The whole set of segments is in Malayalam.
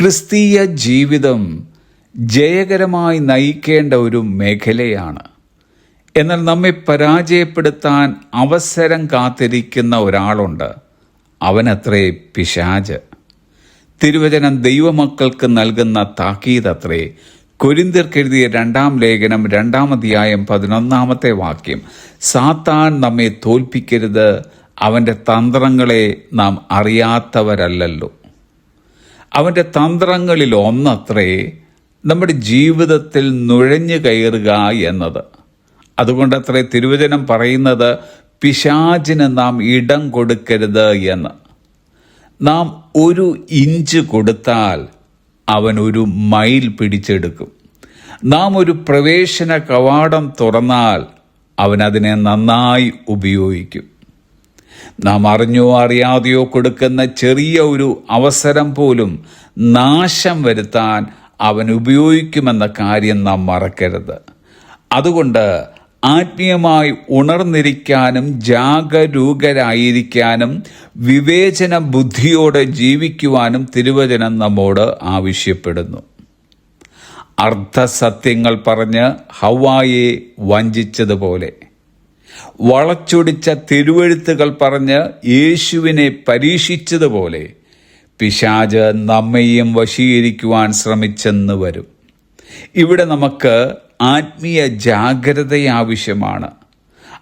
ക്രിസ്തീയ ജീവിതം ജയകരമായി നയിക്കേണ്ട ഒരു മേഖലയാണ്. എന്നാൽ നമ്മെ പരാജയപ്പെടുത്താൻ അവസരം കാത്തിരിക്കുന്ന ഒരാളുണ്ട്. അവനത്രേ പിശാജ്. തിരുവചനം ദൈവമക്കൾക്ക് നൽകുന്ന താക്കീതത്രേ. കൊരിന്തിർക്കെഴുതിയ രണ്ടാം ലേഖനം രണ്ടാം അധ്യായം പതിനൊന്നാമത്തെ വാക്യം. സാത്താൻ നമ്മെ തോൽപ്പിക്കരുത്. അവന്റെ തന്ത്രങ്ങളെ നാം അറിയാത്തവരല്ലല്ലോ. അവന്റെ തന്ത്രങ്ങളിൽ ഒന്നത്രേ നമ്മുടെ ജീവിതത്തിൽ നുഴഞ്ഞു കയറുക എന്നത്. അതുകൊണ്ടത്രേ തിരുവചനം പറയുന്നത് പിശാചിന് നാം ഇടം കൊടുക്കരുത് എന്ന്. നാം ഒരു ഇഞ്ച് കൊടുത്താൽ അവൻ ഒരു മൈൽ പിടിച്ചെടുക്കും. നാം ഒരു പ്രവേശന കവാടം തുറന്നാൽ അവൻ അതിനെ നന്നായി ഉപയോഗിക്കും. നാം അറിഞ്ഞോ അറിയാതെയോ കൊടുക്കുന്ന ചെറിയ ഒരു അവസരം പോലും നാശം വരുത്താൻ അവൻ ഉപയോഗിക്കുമെന്ന കാര്യം നാം മറക്കരുത്. അതുകൊണ്ട് ആത്മീയമായി ഉണർന്നിരിക്കാനും ജാഗരൂകരായിരിക്കാനും വിവേചന ബുദ്ധിയോടെ ജീവിക്കുവാനും തിരുവചനം നമ്മോട് ആവശ്യപ്പെടുന്നു. അർദ്ധസത്യങ്ങൾ പറഞ്ഞ് ഹവായെ വഞ്ചിച്ചതുപോലെ വളച്ചൊടിച്ച തിരുവഴുത്തുകൾ പറഞ്ഞ് യേശുവിനെ പരീക്ഷിച്ചതുപോലെ പിശാജ് നമ്മയും വശീകരിക്കുവാൻ ശ്രമിച്ചെന്ന് വരും. ഇവിടെ നമുക്ക് ആത്മീയ ജാഗ്രത ആവശ്യമാണ്.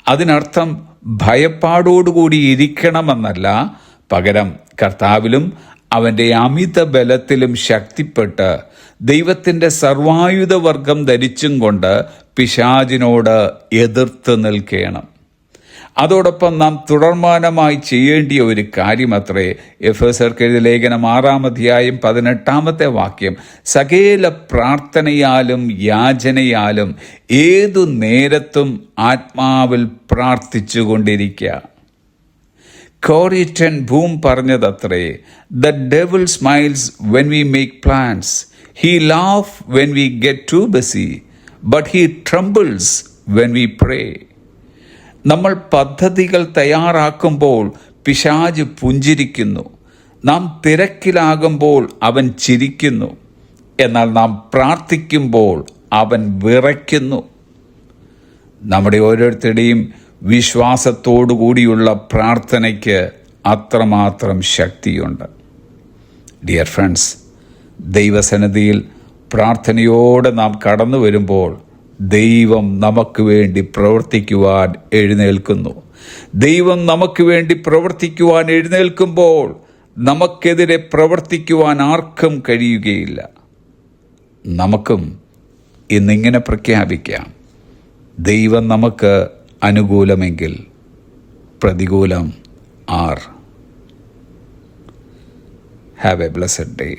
അതിനർത്ഥം ഭയപ്പാടോടുകൂടി ഇരിക്കണമെന്നല്ല പകരം കർത്താവിലും അവന്റെ അമിത ബലത്തിലും ശക്തിപ്പെട്ട് ദൈവത്തിന്റെ സർവായുധവർഗം ധരിച്ചും കൊണ്ട് പിശാചിനോട് എതിർത്ത് നിൽക്കണം. അതോടൊപ്പം നാം തുടർമാനമായി ചെയ്യേണ്ടിയ ഒരു കാര്യമത്രേ. എഫ് എസ് എഴുതിയ ലേഖനം ആറാം അധ്യായം പതിനെട്ടാമത്തെ വാക്യം. സകേല പ്രാർത്ഥനയാലും യാചനയാലും ഏതു നേരത്തും ആത്മാവിൽ പ്രാർത്ഥിച്ചു കൊണ്ടിരിക്കുക Corrie ten Boom പറഞ്ഞതത്രേ the devil smiles when we make plans he laugh when we get too busy but he trembles when we pray നമ്മൾ പദ്ധതികൾ തയ്യാറാക്കുമ്പോൾ പിശാജ് പുഞ്ചിരിക്കുന്നു. നാം തിരക്കിലാകുമ്പോൾ അവൻ ചിരിക്കുന്നു. എന്നാൽ നാം പ്രാർത്ഥിക്കുമ്പോൾ അവൻ വിറയ്ക്കുന്നു. നമ്മുടെ ഓരോരുത്തരുടെയും വിശ്വാസത്തോടുകൂടിയുള്ള പ്രാർത്ഥനയ്ക്ക് അത്രമാത്രം ശക്തിയുണ്ട്. ഡിയർ ഫ്രണ്ട്സ് ദൈവസന്നിധിയിൽ പ്രാർത്ഥനയോടെ നാം കടന്നു വരുമ്പോൾ ദൈവം നമുക്ക് വേണ്ടി പ്രവർത്തിക്കുവാൻ എഴുന്നേൽക്കുന്നു. ദൈവം നമുക്ക് വേണ്ടി പ്രവർത്തിക്കുവാൻ എഴുന്നേൽക്കുമ്പോൾ നമുക്കെതിരെ പ്രവർത്തിക്കുവാൻ ആർക്കും കഴിയുകയില്ല. നമുക്കും ഇന്നിങ്ങനെ പ്രഖ്യാപിക്കാം. ദൈവം നമുക്ക് അനുകൂലമെങ്കിൽ പ്രതികൂലം R. Have a blessed day